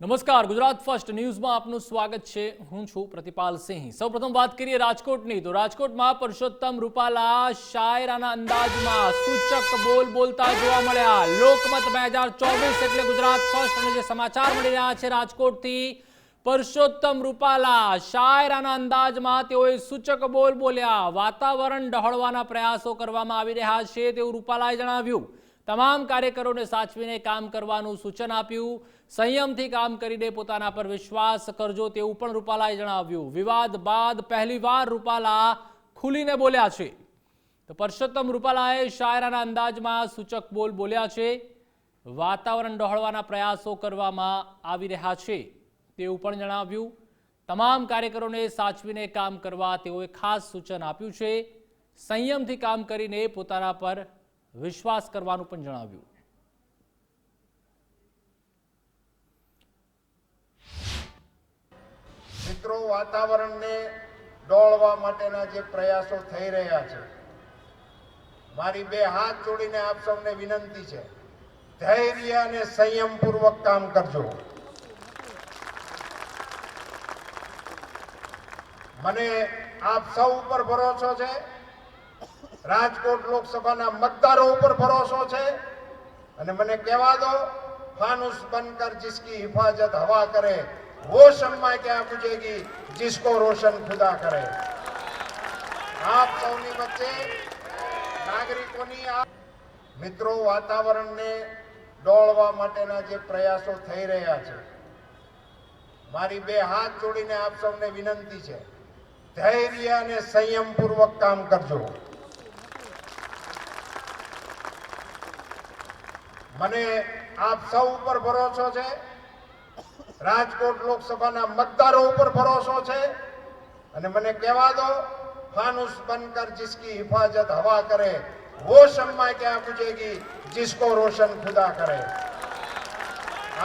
નમસ્કાર, ગુજરાત ફર્સ્ટ ન્યૂઝમાં આપનું સ્વાગત છે. હું છું પ્રતિપાલ સિંહ. સૌપ્રથમ વાત કરીએ રાજકોટની, તો રાજકોટમાં પરસોત્તમ રૂપાલા શાયરાના અંદાજમાં સૂચક બોલ બોલતા જોવા મળ્યા. લોકમત બે હજાર ચોવીસ એટલે ગુજરાત ફર્સ્ટ અને જે સમાચાર મળી રહ્યા છે રાજકોટથી પરસોત્તમ રૂપાલા શાયરાના અંદાજમાં તેઓએ સૂચક બોલ બોલ્યા. વાતાવરણ ડહોળવાના પ્રયાસો કરવામાં આવી રહ્યા છે તેવું રૂપાલાએ જણાવ્યું. તમામ કાર્યકરોને સાચવીને કામ કરવાનું સૂચન આપ્યું. સંયમથી કામ કરીને પોતાના પર વિશ્વાસ કરજો તેવું પણ રૂપાલાએ જણાવ્યું. વિવાદ બાદ પહેલીવાર રૂપાલા ખુલીને બોલ્યા છે. તો પરસોત્તમ રૂપાલાએ શાયરાના અંદાજમાં સૂચક બોલ બોલ્યા છે. વાતાવરણ ડહોળવાના પ્રયાસો કરવામાં આવી રહ્યા છે. તેવું પણ જણાવ્યું. તમામ કાર્યકરોને સાચવીને કામ કરવા તેઓએ ખાસ સૂચન આપ્યું છે. સંયમથી કામ કરીને પોતાના પર વિશ્વાસ કરવાનું પણ જણાવ્યું. મિત્રો, વાતાવરણને ડોળવા માટેના જે પ્રયાસો થઈ રહ્યા છે, મારી બે હાથ જોડીને આપ સૌને વિનંતી છે, ધૈર્ય અને સંયમપૂર્વક કામ કરજો. મને આપ સૌ ઉપર ભરોસો છે, રાજકોટ લોકસભાના મતદારો ઉપર ભરોસો છે, અને મને કહેવા દો, ફાનુસ બનકર જિસકી હિફાજત હવા કરે. वो शम्मा क्या बुझेगी जिसको रोशन खुदा करे આપ સૌની વચ્ચે નાગરિકોની આ મિત્રો વાતાવરણને ડોળવા માટેના જે પ્રયાસો થઈ રહ્યા છે મારી બે હાથ જોડીને આપ સૌને વિનંતી છે ધૈર્ય અને સંયમપૂર્વક કામ કરજો મને આપ સૌ ઉપર ભરોસો છે રાજકોટ લોકસભાના મતદારો ઉપર ભરોસો છે? અને મને કહેવા દો, ફાનુસ બનકર જિસકી હિફાજત હવા કરે, વો શમ્મા ક્યાં પૂછેગી જિસકો રોશન ખુદા કરે.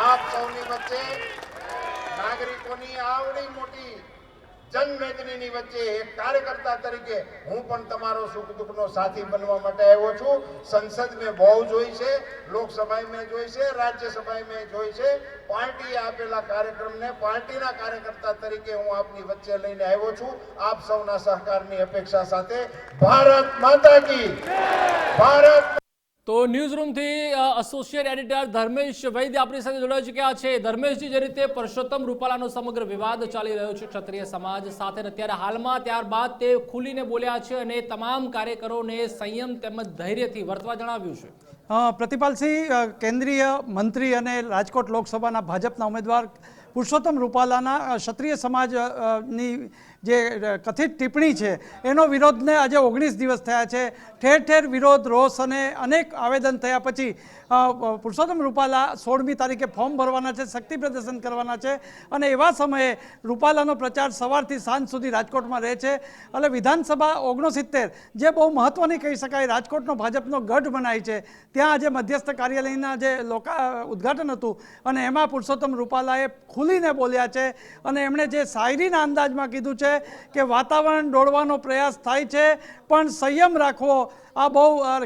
આપ સૌની વચ્ચે નાગરિકોની આવડી મોટી જનમેદનીની વચ્ચે એક કાર્યકર્તા તરીકે હું પણ તમારો સુખ દુઃખનો સાથી બનવા માટે આવ્યો છું. સંસદ મેં બહુ જોઈ છે લોકસભા મેં જોઈ છે મેં જોઈ છે. આપેલા કાર્યક્રમને પાર્ટીના કાર્યકર્તા તરીકે હું આપની વચ્ચે લઈને આવ્યો છું. આપ સૌના સહકારની અપેક્ષા સાથે ભારત માતા ભારત તો ન્યૂઝ રૂમથી એસોસિએટ એડિટર ધર્મેશ વૈદ્ય આપણી સાથે જોડાઈ ચૂક્યા છે. ધર્મેશજી જે રીતે પરસોત્તમ રૂપાલાનો સમગ્ર વિવાદ ચાલી રહ્યો છે ક્ષત્રિય સમાજ સાથે અત્યારે હાલમાં ત્યારબાદ તે ખુલીને બોલ્યા છે અને તમામ કાર્યકરોને સંયમ તેમજ ધૈર્યથી વર્તવા જણાવ્યું છે. પ્રતિપાલસિંહ કેન્દ્રીય મંત્રી અને રાજકોટ લોકસભાના ભાજપના ઉમેદવાર પુરુષોત્તમ રૂપાલાના ક્ષત્રિય સમાજ અ, અ, ની જે કથિત ટિપ્પણી છે, એનો વિરોધને આજે ઓગણીસ દિવસ થયા છે. ઠેર ઠેર વિરોધ, રોષ અને અનેક આવેદન થયા પછી પુરુષોત્તમ રૂપાલા સોળમી તારીખે ફોર્મ ભરવાના છે, શક્તિ પ્રદર્શન કરવાના છે અને એવા સમયે રૂપાલાનો પ્રચાર સવારથી સાંજ સુધી રાજકોટમાં રહે છે. એટલે વિધાનસભા ઓગણસિત્તેર, જે બહુ મહત્ત્વની કહી શકાય, રાજકોટનો ભાજપનો ગઢ બનાય છે. ત્યાં આજે મધ્યસ્થ કાર્યાલયના જે લોકા, ઉદ્ઘાટન હતું અને એમાં પુરુષોત્તમ રૂપાલાએ ખુલીને બોલ્યા છે અને એમણે જે શાયરીના અંદાજમાં કીધું છે કે વાતાવરણ ડોળવાનો પ્રયાસ થાય છે. પણ સંયમ રાખવો. આ બહુ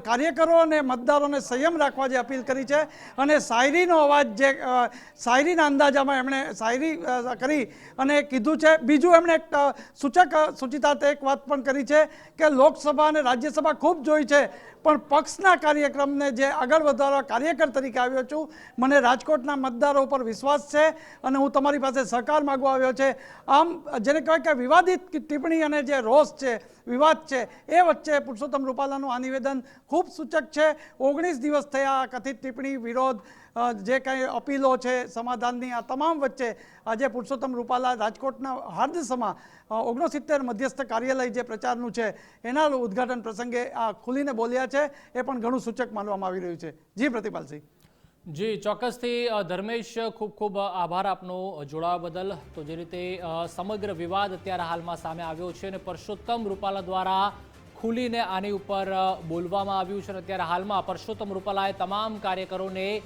કાર્યકરો અને મતદારોને સંયમ રાખવા જે અપીલ કરી છે. અને શાયરીનો અવાજ જે શાયરીના અંદાજામાં એમણે શાયરી કરી અને કીધું છે. બીજું એમણે સૂચક સૂચિતાર્થે એક વાત પણ કરી છે કે લોકસભા અને રાજ્યસભા ખૂબ જોઈ છે. પણ પક્ષના કાર્યક્રમને જે આગળ વધારવા કાર્યકર તરીકે આવ્યો છું, મને રાજકોટના મતદારો ઉપર વિશ્વાસ છે અને હું તમારી પાસે સહકાર માગવા આવ્યો છે. આમ, જેને કહેવાય કે વિવાદિત ટિપ્પણી અને જે રોષ છે વિવાદ છે. એ વચ્ચે પુરુષોત્તમ રૂપાલાનું આ નિવેદન ખૂબ સૂચક છે. ઓગણીસ દિવસ થયા આ કથિત ટિપ્પણી વિરોધ જે કાંઈ અપીલો છે, સમાધાનની આ તમામ વચ્ચે આજે પુરુષોત્તમ રૂપાલા રાજકોટના હાર્દસમાં ઓગણસિત્તેર મધ્યસ્થ કાર્યાલય જે પ્રચારનું છે એના ઉદ્ઘાટન પ્રસંગે આ ખુલીને બોલ્યા છે. એ પણ ઘણું સૂચક માનવામાં આવી રહ્યું છે. જી, પ્રતિપાલસિંહ. જી, ચોક્કસથી ધર્મેશ, ખૂબ ખૂબ આભાર આપનો જોડાવા બદલ. તો જે રીતે સમગ્ર વિવાદ અત્યારે હાલમાં સામે આવ્યો છે અને પરસોત્તમ રૂપાલા દ્વારા ખુલીને આની ઉપર બોલવામાં આવ્યું છે અને અત્યારે હાલમાં પરસોત્તમ રૂપાલાએ તમામ કાર્યકરોને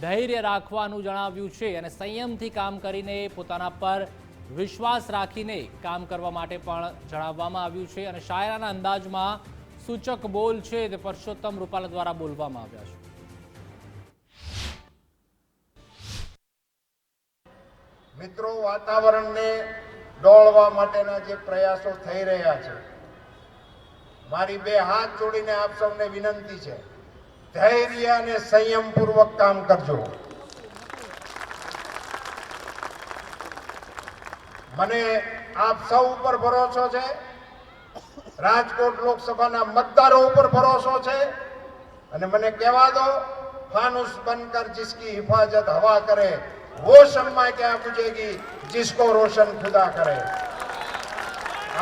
ધૈર્ય રાખવાનું જણાવ્યું છે અને સંયમથી કામ કરીને પોતાના પર વિશ્વાસ રાખીને કામ કરવા માટે પણ જણાવવામાં આવ્યું છે અને શાયરાના અંદાજમાં સૂચક બોલ છે તે પરસોત્તમ રૂપાલા દ્વારા બોલવામાં આવ્યા છે. મિત્રો, વાતાવરણને ડોળવા માટેના જે પ્રયાસો થઈ રહ્યા છે, મારી બે હાથ જોડીને આપ સૌને વિનંતી છે, ધૈર્ય અને સંયમપૂર્વક કામ કરજો. મને આપ સૌ ઉપર ભરોસો છે, રાજકોટ લોકસભાના મતદારો ઉપર ભરોસો છે, અને મને કહેવા દો, ફાનુસ બનકર જિસકી હિફાજત હવા કરે. वो शम्मा क्या बुझेगी जिसको रोशन खुदा करे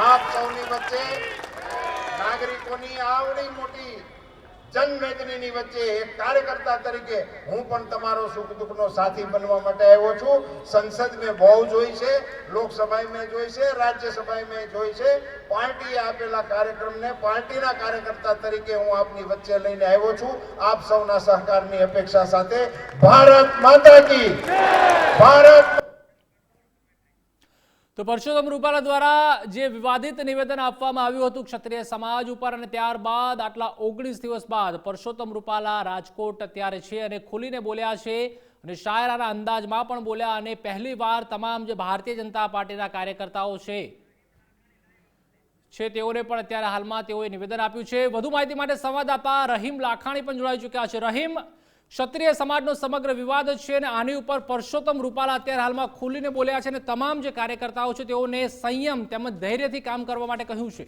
આપ સૌની વચ્ચે નાગરિકોની આવડી મોટી જનમેદનીની વચ્ચે એક કાર્યકર્તા તરીકે હું પણ તમારો સુખ દુઃખનો સાથી બનવા માટે આવ્યો છું. સંસદ મેં બહુ જોઈ છે લોકસભા મેં જોઈ છે રાજ્યસભા મેં જોઈ છે. પાર્ટીએ આપેલા કાર્યક્રમને પાર્ટીના કાર્યકર્તા તરીકે હું આપની વચ્ચે લઈને આવ્યો છું. આપ સૌના સહકારની અપેક્ષા સાથે ભારત માતા કી. ભારત તો પરસોત્તમ રૂપાલા દ્વારા જે વિવાદિત નિવેદન આપવામાં આવ્યું હતું ક્ષત્રિય સમાજ ઉપર અને ત્યારબાદ આટલા ઓગણીસ દિવસ બાદ પરસોત્તમ રૂપાલા રાજકોટ અત્યારે છે અને ખુલીને બોલ્યા છે અને શાયરાના અંદાજમાં પણ બોલ્યા અને પહેલીવાર તમામ જે ભારતીય જનતા પાર્ટીના કાર્યકર્તાઓ છે છે તેઓને પણ અત્યારે હાલમાં તેઓએ નિવેદન આપ્યું છે. વધુ માહિતી માટે સંવાદદાતા રહીમ લાખાણી પણ જોડાઈ ચૂક્યા છે. રહીમ ક્ષત્રિય સમાજનો સમગ્ર વિવાદ છે અને આની ઉપર પરસોત્તમ રૂપાલા અત્યારે હાલમાં ખુલીને બોલ્યા છે અને તમામ જે કાર્યકર્તાઓ છે તેઓને સંયમ તેમજ ધૈર્યથી કામ કરવા માટે કહ્યું છે.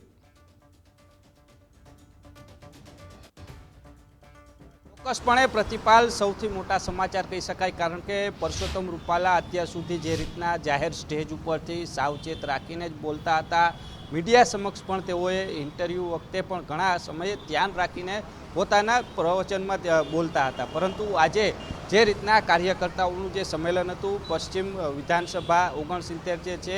ચોક્કસપણે પ્રતિપાલ સૌથી મોટા સમાચાર કહી શકાય કારણ કે પરસોત્તમ રૂપાલા અત્યાર સુધી જે રીતના જાહેર સ્ટેજ ઉપરથી સાવચેત રાખીને જ બોલતા હતા. મીડિયા સમક્ષ પણ તેઓએ ઇન્ટરવ્યૂ વખતે પણ ઘણા સમયે ધ્યાન રાખીને પોતાના પ્રવચનમાં બોલતા હતા. પરંતુ આજે જે રીતના કાર્યકર્તાઓનું જે સંમેલન હતું, પશ્ચિમ વિધાનસભા ઓગણસિત્તેર જે છે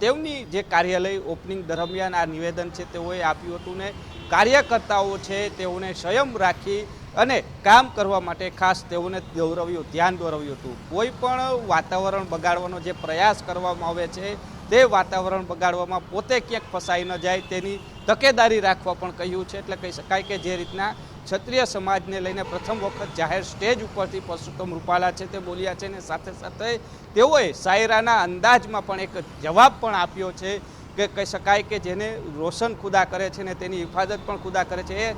તેમની જે કાર્યાલય ઓપનિંગ દરમિયાન આ નિવેદન છે તેઓએ આપ્યું હતું ને કાર્યકર્તાઓ છે તેઓને સંયમ રાખી અને કામ કરવા માટે ખાસ તેઓને દોરવ્યું, ધ્યાન દોરવ્યું હતું. કોઈ પણ વાતાવરણ બગાડવાનો જે પ્રયાસ કરવામાં આવે છે તે વાતાવરણ બગાડવામાં પોતે ક્યાંક ફસાઈ ન જાય તેની તકેદારી રાખવા પણ કહ્યું છે. એટલે કહી શકાય કે જે રીતના ક્ષત્રિય સમાજને લઈને પ્રથમ વખત જાહેર સ્ટેજ ઉપરથી પરસોત્તમ રૂપાલા છે તે બોલ્યા છે અને સાથે સાથે તેઓએ શાયરાના અંદાજમાં પણ એક જવાબ પણ આપ્યો છે. કે કહી શકાય કે જેને રોશન ખુદા કરે છે ને તેની હિફાજત પણ ખુદા કરે છે. એ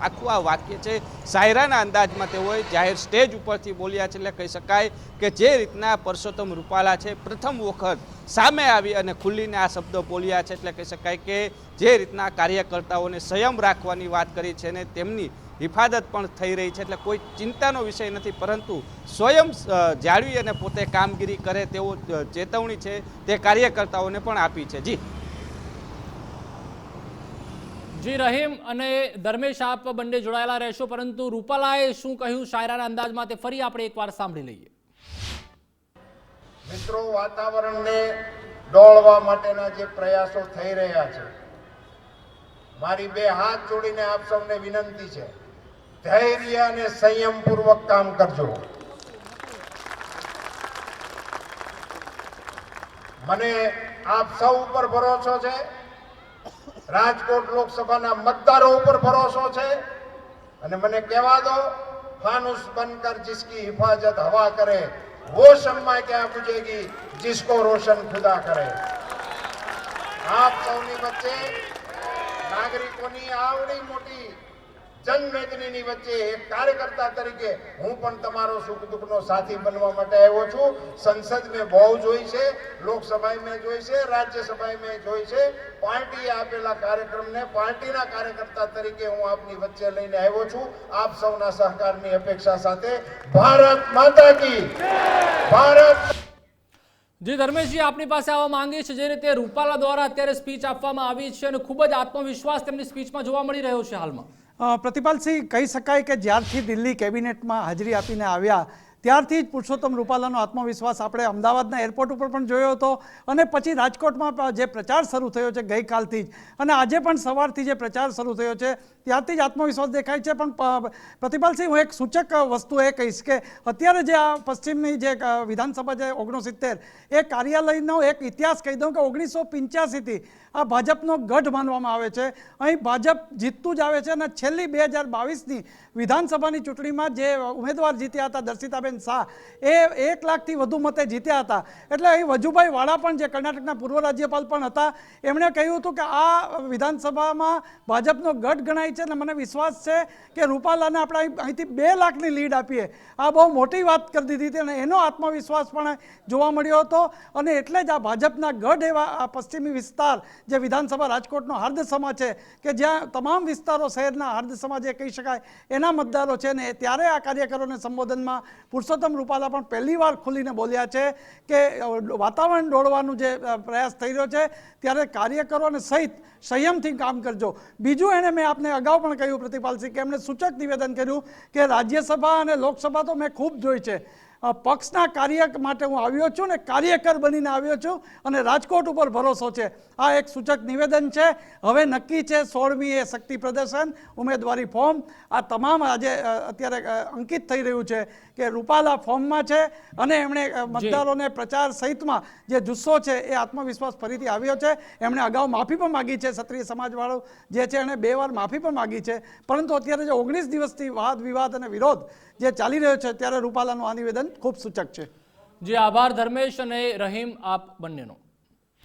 આખું આ વાક્ય છે. શાયરાના અંદાજમાં તેઓએ જાહેર સ્ટેજ ઉપરથી બોલ્યા છે એટલે કહી શકાય કે જે રીતના પરસોત્તમ રૂપાલા છે, પ્રથમ વખત સામે આવી અને ખુલ્લીને આ શબ્દો બોલ્યા છે એટલે કહી શકાય કે જે રીતના કાર્યકર્તાઓને સંયમ રાખવાની વાત કરી છે ને તેમની હિફાજત પણ થઈ રહી છે એટલે કોઈ ચિંતાનો વિષય નથી. પરંતુ સ્વયં જાળવી અને પોતે કામગીરી કરે તેવો ચેતવણી છે તે કાર્યકર્તાઓને પણ આપી છે. જી. જી, રહીમ અને ધર્મેશ આપ બંને જોડાયેલા રહેશો, પરંતુ રૂપાલાએ શું કહ્યું? શાયરાના અંદાજમાં તે ફરી આપણે એકવાર સાંભળી લઈએ. મિત્રો, વાતાવરણને ડોળવા માટેના જે પ્રયાસો થઈ રહ્યા છે, મારી બે હાથ જોડીને આપ સૌને વિનંતી છે, ધૈર્ય અને સંયમપૂર્વક કામ કરજો. મને આપ સૌ ઉપર ભરોસો છે રાજકોટ લોકસભાના મતદારો ઉપર ભરોસો છે? અને મને કહેવા દો, ફાનુસ બનકર જિસકી હિફાજત હવા કરે વો શમ્મા ક્યાં બુજેગી જિસકો રોશન ખુદા કરે. આપ સૌની વચ્ચે નાગરિકોની આવડી મોટી જનમેદનીની વચ્ચે એક કાર્યકર્તા તરીકે હું પણ તમારો સુખ દુઃખનો સાથી બનવા માટે આવ્યો છું. સંસદ મેં બહુ જોઈ છે લોકસભા મેં જોઈ છે રાજ્યસભા મેં જોઈ છે. પાર્ટીએ આપેલા કાર્યક્રમને પાર્ટીના કાર્યકર્તા તરીકે હું આપની વચ્ચે લઈને આવ્યો છું. આપ સૌના સહકારની અપેક્ષા સાથે ભારત માતા કી ભારત જે ધર્મેશજી, આપની પાસે આવવા માંગી છે જે રીતે રૂપાલા દ્વારા અત્યારે સ્પીચ આપવામાં આવી છે અને ખૂબ જ આત્મવિશ્વાસ તેમની સ્પીચમાં જોવા મળી રહ્યો છે હાલમાં. પ્રતિપાલસિંહ કહી શકાય કે જ્યારથી દિલ્હી કેબિનેટમાં હાજરી આપીને આવ્યા ત્યારથી જ પુરુષોત્તમ રૂપાલાનો આત્મવિશ્વાસ આપણે અમદાવાદના એરપોર્ટ ઉપર પણ જોયો હતો અને પછી રાજકોટમાં જે પ્રચાર શરૂ થયો છે ગઈકાલથી જ, અને આજે પણ સવારથી જે પ્રચાર શરૂ થયો છે, ત્યારથી જ આત્મવિશ્વાસ દેખાય છે. પણ પ્રતિપાલસિંહ, હું એક સૂચક વસ્તુ એ કહીશ કે અત્યારે જે આ પશ્ચિમની જે વિધાનસભા છે ઓગણસિત્તેર, એ કાર્યાલયનો એક ઇતિહાસ કહી દઉં કે ઓગણીસો પંચ્યાસીથી આ ભાજપનો ગઢ માનવામાં આવે છે. અહીં ભાજપ જીતતું જ આવે છે અને છેલ્લી બે હજાર બાવીસની વિધાનસભાની ચૂંટણીમાં જે ઉમેદવાર જીત્યા હતા દર્શિતાબેન યશોમતીબેન શાહ, એ એક લાખથી વધુ મતે જીત્યા હતા. એટલે અહીં વજુભાઈ વાળા પણ જે કર્ણાટકના પૂર્વ રાજ્યપાલ પણ હતા, એમણે કહ્યું હતું કે આ વિધાનસભામાં ભાજપનો ગઢ ગણાય છે અને મને વિશ્વાસ છે કે રૂપાલાને આપણે અહીંથી બે લાખની લીડ આપીએ. આ બહુ મોટી વાત કરી દીધી હતી અને એનો આત્મવિશ્વાસ પણ જોવા મળ્યો હતો. અને એટલે જ આ ભાજપના ગઢ એવા આ પશ્ચિમી વિસ્તાર, જે વિધાનસભા રાજકોટનો હાર્દ સમા છે, કે જ્યાં તમામ વિસ્તારો શહેરના હાર્દ સમાજ જે કહી શકાય, એના મતદારો છે ને ત્યારે આ કાર્યકરોને સંબોધનમાં પુરુષોત્તમ રૂપાલા પણ પહેલી વાર ખુલીને બોલ્યા છે કે વાતાવરણ દોડવાનું જે પ્રયાસ થઈ રહ્યો છે, ત્યારે કાર્યકરોને સહિત સંયમથી કામ કરજો. બીજું એણે મેં આપને અગાઉ પણ કહ્યું, પ્રતિપાલસિંહ, કે એમણે સૂચક નિવેદન કર્યું કે રાજ્યસભા અને લોકસભા તો મેં ખૂબ જોઈ છે. પક્ષના કાર્ય માટે હું આવ્યો છું ને કાર્યકર બનીને આવ્યો છું અને રાજકોટ ઉપર ભરોસો છે. આ એક સૂચક નિવેદન છે. હવે નક્કી છે સોળમી એ શક્તિ પ્રદર્શન ઉમેદવારી ફોર્મ. આ તમામ આજે અત્યારે અંકિત થઈ રહ્યું છે કે રૂપાલા ફોર્મમાં છે અને એમણે મતદારોને પ્રચાર સહિતમાં જે જુસ્સો છે એ આત્મવિશ્વાસ ફરીથી આવ્યો છે. એમણે અગાઉ માફી પણ માગી છે ક્ષત્રિય સમાજવાળો જે છે એણે બે વાર માફી પણ માગી છે. પરંતુ અત્યારે જે ઓગણીસ દિવસથી વાદ વિવાદ અને વિરોધ જે ચાલી રહ્યો છે ત્યારે રૂપાલાનું આ નિવેદન ખૂબ સૂચક છે. જે આભાર ધર્મેશ અને રહીમ આપ બંનેનો.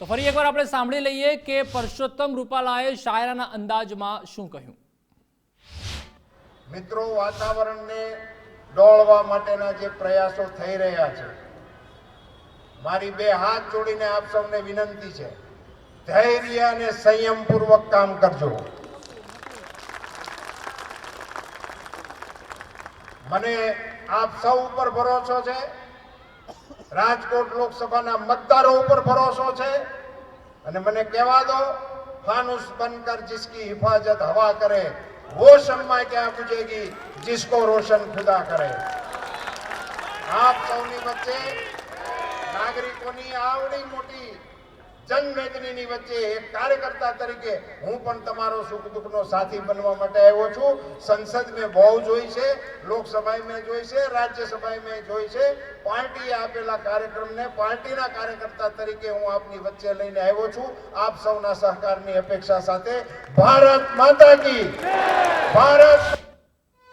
તો ફરી એકવાર આપણે સાંભળી લઈએ કે પરસોત્તમ રૂપાલાએ શાયરાના અંદાજમાં શું કહ્યું? મિત્રો વાતાવરણને ડોળવા માટેના જે પ્રયાસો થઈ રહ્યા છે મારી બે હાથ જોડીને આપ સૌને વિનંતી છે ધૈર્ય અને સંયમપૂર્વક કામ કરજો. મને આપ સૌ ઉપર ભરોસો છે રાજકોટ લોકસભાના મતદારો ઉપર ભરોસો છે અને મને કહેવા દો ફાનુસ બનકર जिसकी हिफाजत हवा करे वो शम्मा क्या बुझेगी जिसको रोशन खुदा करे આપ સૌની વચ્ચે નાગરિકોની આવડી મોટી જનમેદનીની વચ્ચે એક કાર્યકર્તા તરીકે હું પણ તમારો સુખ દુઃખનો સાથી બનવા માટે આવ્યો છું. સંસદ મેં બહુ જોઈ છે લોકસભા મેં જોઈ છે મેં જોઈ છે. આપેલા કાર્યક્રમને પાર્ટીના કાર્યકર્તા તરીકે હું આપની વચ્ચે લઈને આવ્યો છું. આપ સૌના સહકારની અપેક્ષા સાથે ભારત માતા ભારત